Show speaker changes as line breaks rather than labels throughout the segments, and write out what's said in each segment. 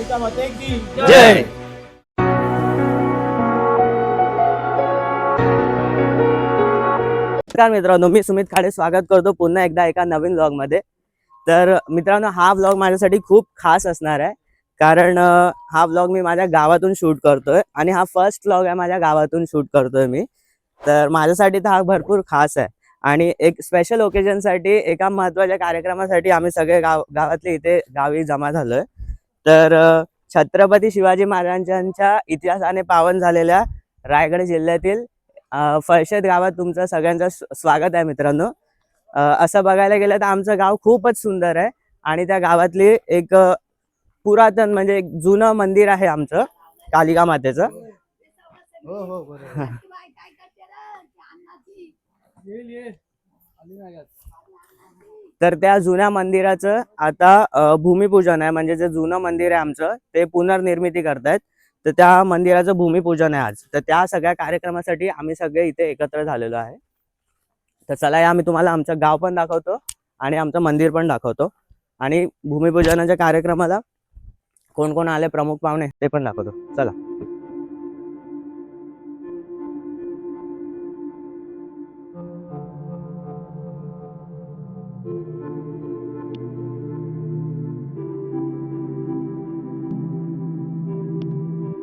कालिका माते की
जय. नमस्कार मित्रांनो मी सुमित खाडे स्वागत करतो पुन्हा एकदा एका नवीन व्लॉगमध्ये तर मित्रांनो हा व्लॉग माझ्यासाठी खूप खास असणार आहे. कारण हा व्लॉग मी माझ्या गावातून शूट करतोय आणि हा फर्स्ट व्लॉग आहे माझ्या गावातून शूट करतोय मी. तर माझ्यासाठी तर हा भरपूर खास आहे. आणि एक स्पेशल ओकेजनसाठी एका महत्त्वाच्या कार्यक्रमासाठी आम्ही सगळे गाव गावातले इथे गावी जमा झालोय. तर छत्रपती शिवाजी महाराजांच्या इतिहासाने पावन झालेल्या रायगड जिल्ह्यातील फळशेत गावात तुमचं सगळ्यांचं स्व- स्वागत आहे मित्रांनो. असं बघायला गेलं तर आमचं गाव खूपच सुंदर आहे आणि त्या गावातली एक पुरातन म्हणजे एक जुनं मंदिर आहे आमचं कालिका मातेचं.
हो हो बरोबर.
तर त्या जुन्या मंदिराचं आता भूमिपूजन आहे. म्हणजे जे जुनं मंदिर आहे आमचं ते पुनर्निर्मिती करतायत. तर त्या मंदिराचं भूमिपूजन आहे आज. तर त्या सगळ्या कार्यक्रमासाठी आम्ही सगळे इथे एकत्र झालेलो आहे. तर चला या मी तुम्हाला आमचं गाव पण दाखवतो आणि आमचं मंदिर पण दाखवतो. आणि भूमिपूजनाच्या कार्यक्रमाला कोण कोण आले प्रमुख पाहुणे ते पण दाखवतो. चला.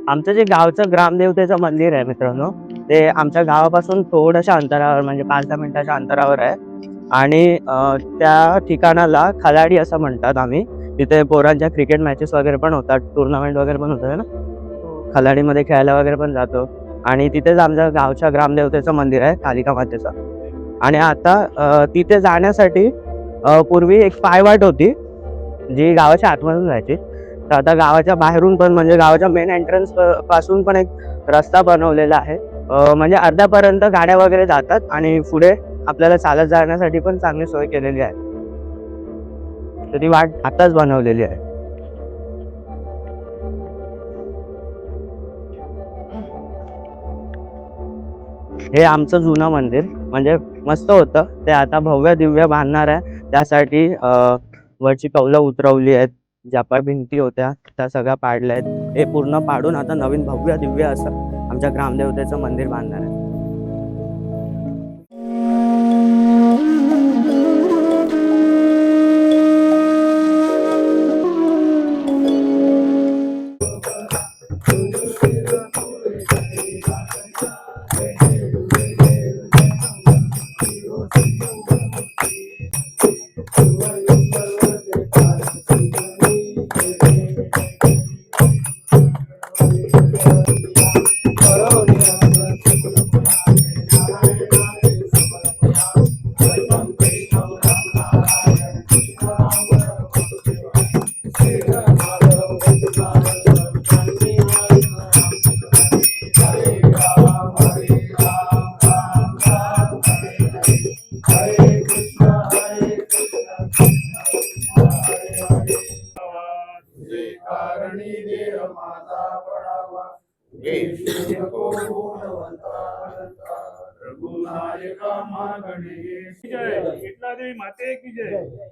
आमचं जे गावचं ग्रामदेवतेचं मंदिर आहे मित्रांनो ते आमच्या गावापासून थोड्याशा अंतरावर म्हणजे पाच दहा मिनिटाच्या अंतरावर आहे. आणि त्या ठिकाणाला खलाडी असं म्हणतात आम्ही. तिथे पोरांच्या क्रिकेट मॅचेस वगैरे पण होतात टुर्नामेंट वगैरे पण होतं ना? खलाडीमध्ये खेळायला वगैरे पण जातो. आणि तिथेच आमच्या गावच्या ग्रामदेवतेचं मंदिर आहे कालिका मातेचं. आणि आता तिथे जाण्यासाठी पूर्वी एक पायवाट होती जी गावाच्या आतमधून जायची. तर आता गावाच्या बाहेरून पण म्हणजे गावाच्या मेन एंट्रन्सपासून पण एक रस्ता बनवलेला आहे. म्हणजे अर्ध्यापर्यंत गाड्या वगैरे जातात आणि पुढे आपल्याला चालत जाण्यासाठी पण चांगली सोय केलेली आहे. तर ती वाट आताच बनवलेली आहे. हे आमचं जुनं मंदिर म्हणजे मस्त होतं. ते आता भव्य दिव्य बांधणार आहे. त्यासाठी वरची कौलं उतरवली आहेत. ज्या पण भिंती होत्या त्या सगळ्या पाडल्या आहेत. हे पूर्ण पाडून आता नवीन भव्य दिव्य असं आमच्या ग्रामदेवतेचं मंदिर बांधणार आहे.
माता पडावा रघुनायका मागणे जय. विठला देवी माते की जय.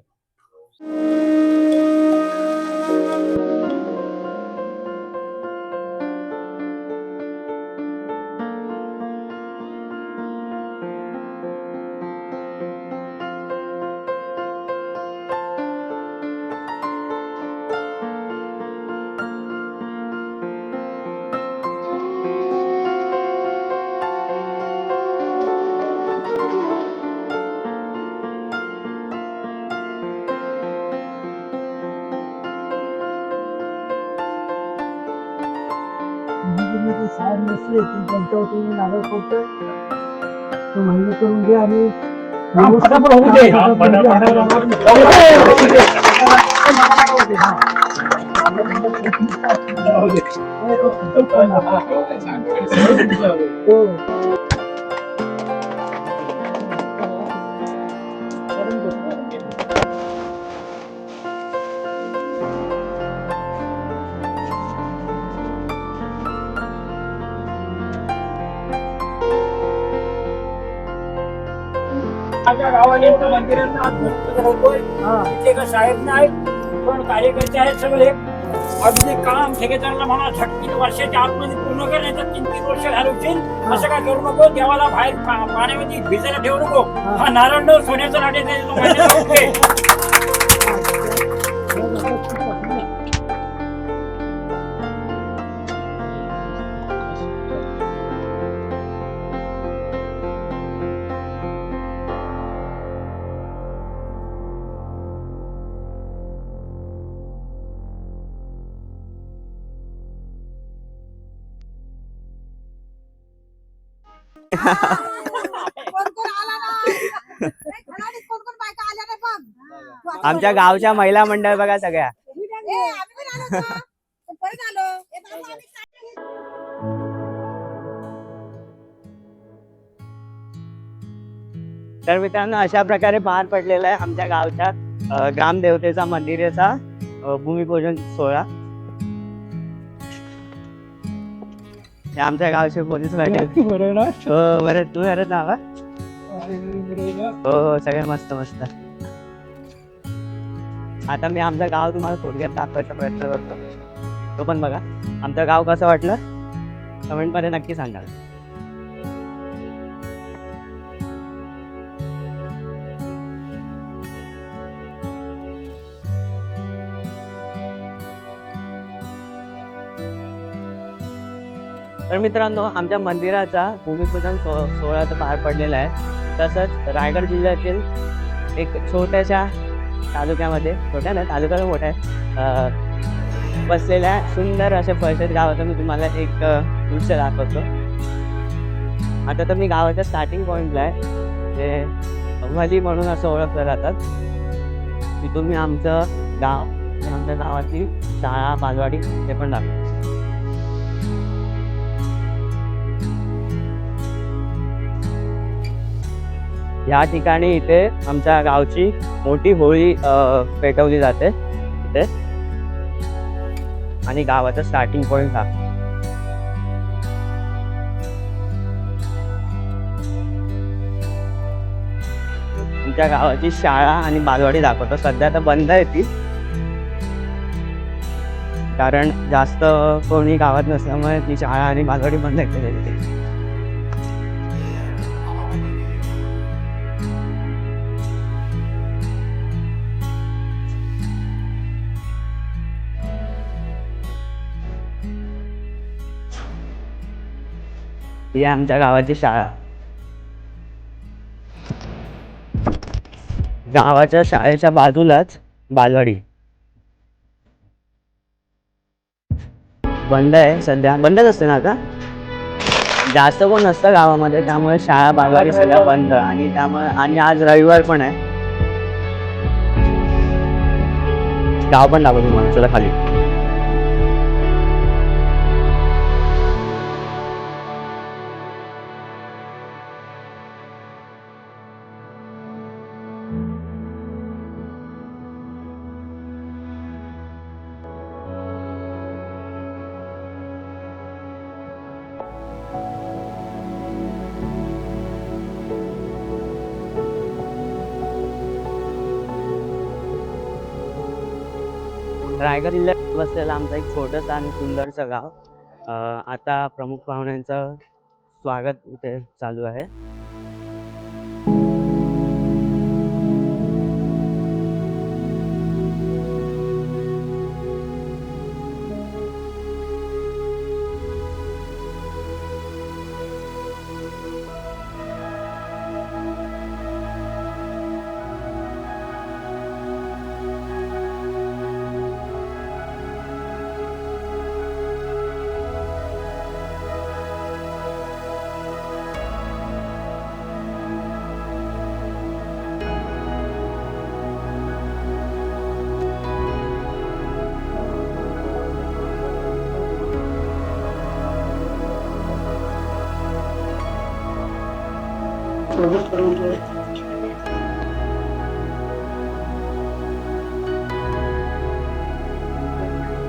साहेब नसले की त्यांच्यावरती मी नारळ फोडतोय तो मान्य करून घ्या आणि
फटाफट होऊ दे. हा,
गावाला इथं मंदिराचं आज होतोय. इथे का साहेब नाही पण कार्यकर्ते आहेत सगळे. अगदी काम ठेकेदाराला म्हणा झटकीन वर्षाच्या आतमध्ये पूर्ण करण्याचं तीन तीन वर्ष घालवशील. असं काय करू नको देवाला बाहेर पा- पाण्यामध्ये भिजायला ठेवू नको. हा. नारायण सोन्याचा लाटे
आमच्या गावच्या महिला मंडळ बघा सगळ्या. तर मित्रांनो अशा प्रकारे पार पडलेला आहे आमच्या गावच्या ग्रामदेवतेचा मंदिरेचा भूमिपूजन सोहळा. हे आमच्या गावचे पोलीस
बरं ना.
हो बरं. तू बरं नावा
अरे,
हो हो सगळे मस्त मस्त. आता मी आमचं गाव तुम्हाला थोडक्यात दाखवायचा प्रयत्न करतो. तो पण बघा. आमचं गाव कसं वाटलं? कमेंटमध्ये नक्की सांगा. तर मित्रांनो आमच्या मंदिराचा भूमिपूजन सो सोहळा तर पार पडलेला आहे. तसंच रायगड जिल्ह्यातील एक छोट्याशा तालुक्यामध्ये छोट्या ना तालुका तर मोठा आहे बसलेल्या सुंदर अशा परिषद गावाचं मी तुम्हाला एक दृश्य दाखवतो. आता तर मी गावाच्या स्टार्टिंग पॉईंटला आहे. जे वली म्हणून असं ओळखलं जातात. तिथून मी आमचं गाव आमच्या गावाची शाळा बालवाडी ते पण दाखवतो. या ठिकाणी इथे आमच्या गावची मोठी होळी पेटवली जाते इथे. आणि गावाचा स्टार्टिंग पॉइंट हा. आमच्या गावाची शाळा आणि बालवाडी दाखवतो. सध्या तर बंद आहे ती. कारण जास्त कोणी गावात नसल्यामुळे ती शाळा आणि बालवाडी बंद केलेली आहे. ही आमच्या गावाची शाळा. गावाच्या शाळेच्या बाजूलाच बालवाडी. बंद आहे सध्या. बंदच असते ना आता? जास्त कोण नसतं गावामध्ये त्यामुळे शाळा बालवाडी सगळ्या बंद आणि त्यामुळे आणि आज रविवार पण आहे. गाव पण लागतो तुम्हाला चला खाली. रायगड जिल्ह्यात बसलेला आमचं एक छोटंसं आणि सुंदरसं गाव. आता प्रमुख पाहुण्यांचं स्वागत इथे चालू आहे.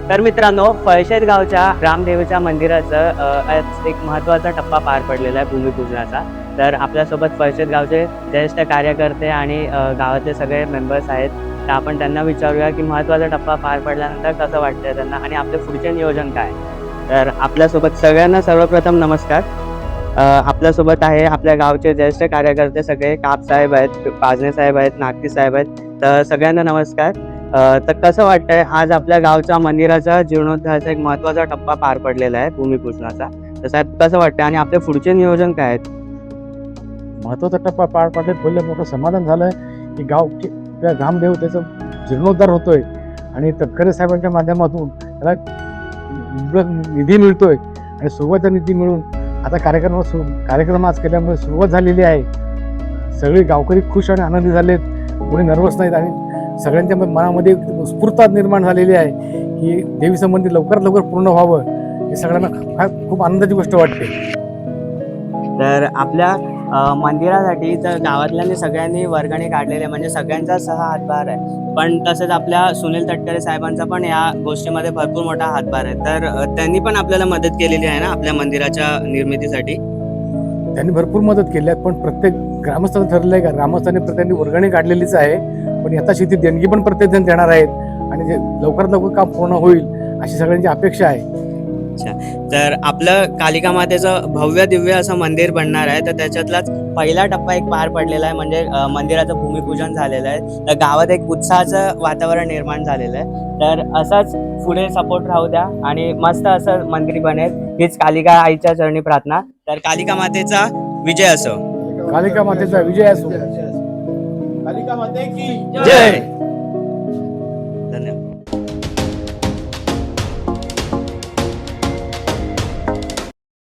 तर मित्रांनो पळशेत गावच्या रामदेवीच्या मंदिराचं आज एक महत्त्वाचा टप्पा पार पडलेला आहे भूमिपूजनाचा. तर आपल्यासोबत पळशेत गावचे ज्येष्ठ कार्यकर्ते आणि गावाचे गावातले सगळे मेंबर्स आहेत. तर आपण त्यांना विचारूया की महत्त्वाचा टप्पा पार पडल्यानंतर कसं वाटतंय त्यांना आणि आपले पुढचे नियोजन काय? तर आपल्यासोबत सगळ्यांना सर्वप्रथम नमस्कार. आपल्यासोबत आहे आपल्या गावचे ज्येष्ठ कार्यकर्ते सगळे. काप साहेब आहेत पाजने साहेब आहेत नागती साहेब आहेत. तर सगळ्यांना नमस्कार. तर कसं वाटतंय आज आपल्या गावच्या मंदिराचा जीर्णोद्धाराचा एक महत्त्वाचा टप्पा पार पडलेला आहे भूमिपूजनाचा. तर साहेब कसं वाटतंय आणि आपले पुढचे नियोजन काय आहेत?
महत्त्वाचा टप्पा पार पाडले पहिले मोठं समाधान झालंय की गाव त्या त्याचं जीर्णोद्धार होतोय. आणि तटकरे साहेबांच्या माध्यमातून त्याला निधी मिळतोय. आणि सोबत निधी मिळून आता कार्यक्रम सु कार्यक्रम आज केल्यामुळे सुरुवात झालेली आहे. सगळे गावकरी खुश आणि आनंदी झालेत. कोणी नर्वस नाहीत आणि सगळ्यांच्या मनामध्ये स्फूर्ता निर्माण झालेली आहे की देवीसंबंधी लवकरात लवकर पूर्ण व्हावं हे सगळ्यांना खूप आनंदाची गोष्ट वाटते.
तर आपल्या मंदिरासाठी तर गावातल्यांनी सगळ्यांनी वर्गणी काढलेली आहे. म्हणजे सगळ्यांचा सहा हातभार आहे. पण तसंच आपल्या सुनील तटकरे साहेबांचा पण या गोष्टीमध्ये भरपूर मोठा हातभार आहे. तर त्यांनी पण आपल्याला मदत केलेली आहे ना आपल्या मंदिराच्या निर्मितीसाठी?
त्यांनी भरपूर मदत केली आहे. पण प्रत्येक ग्रामस्थांनी ठरलं आहे का? ग्रामस्थांनी प्रत्येकाने वर्गणी काढलेलीच आहे. पण आता शेती देणगी पण प्रत्येक जण देणार आहेत. आणि जे लवकरात लवकर काम पूर्ण होईल अशी सगळ्यांची अपेक्षा आहे.
तर आपलं कालिका मातेचं भव्य दिव्य असं मंदिर बनणार आहे. तर त्याच्यातलाच पहिला टप्पा एक पार पडलेला आहे म्हणजे मंदिराचं भूमिपूजन झालेलं आहे. तर गावात एक उत्साहाचं वातावरण निर्माण झालेलं आहे. तर असंच पुढे सपोर्ट राहू द्या आणि मस्त असं मंदिर बनेल. हीच कालिका आईच्या चरणी प्रार्थना. तर कालिका मातेचा विजय असो.
कालिका मातेचा विजय असो.
जय!